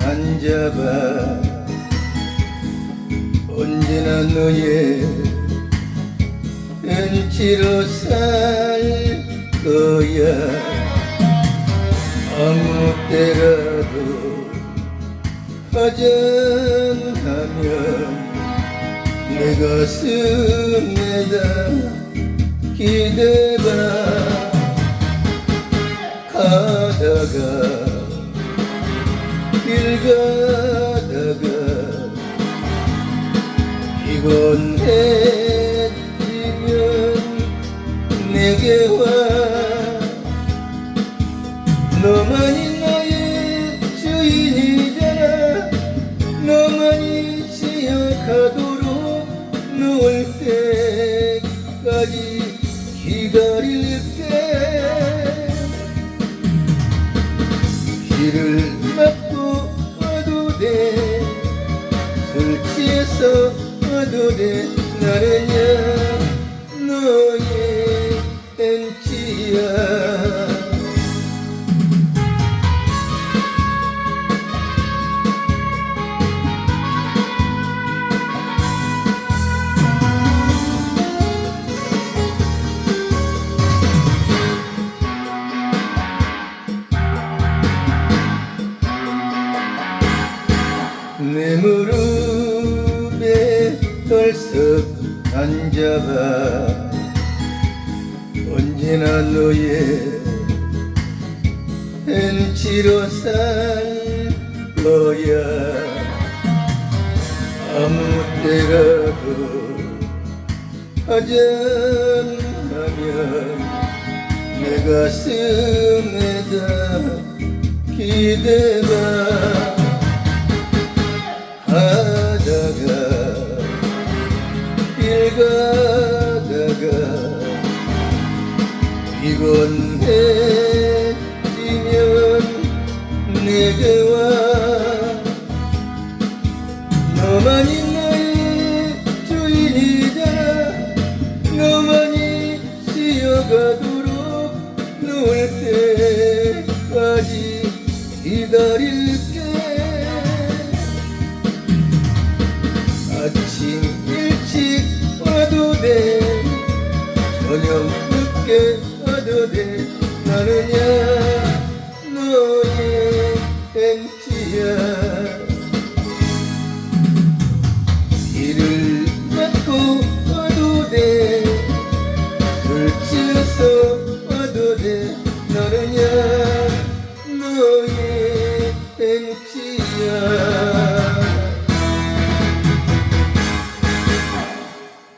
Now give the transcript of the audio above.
앉아봐. 언제나 너의 은지로 살 거야. 아무 때라도 허전하면 내 가슴에다 기대봐. 가다가 피곤해지면 내게 와. 너만이 나의 주인이잖아 너만이 기억하도록 누울 때까지 기다릴게 길을 와도 돼 나는야 너의 엔치야 내 무릎에 덜썩 앉아봐 언제나 너의 벤치로 살 거야. 아무 때라도 허전하면 내 가슴에다 기대봐 길 가다가 피곤해지면 내게 와 너만이 나의 주인이잖아 너만이 쉬어가도록 누울 때까지 기다릴게. 아침 저녁 늦게 하더래 나느냐? 너의 벤치야. 이를 맞고 하더래 들쳐서 하더래 나느냐? 너의 벤치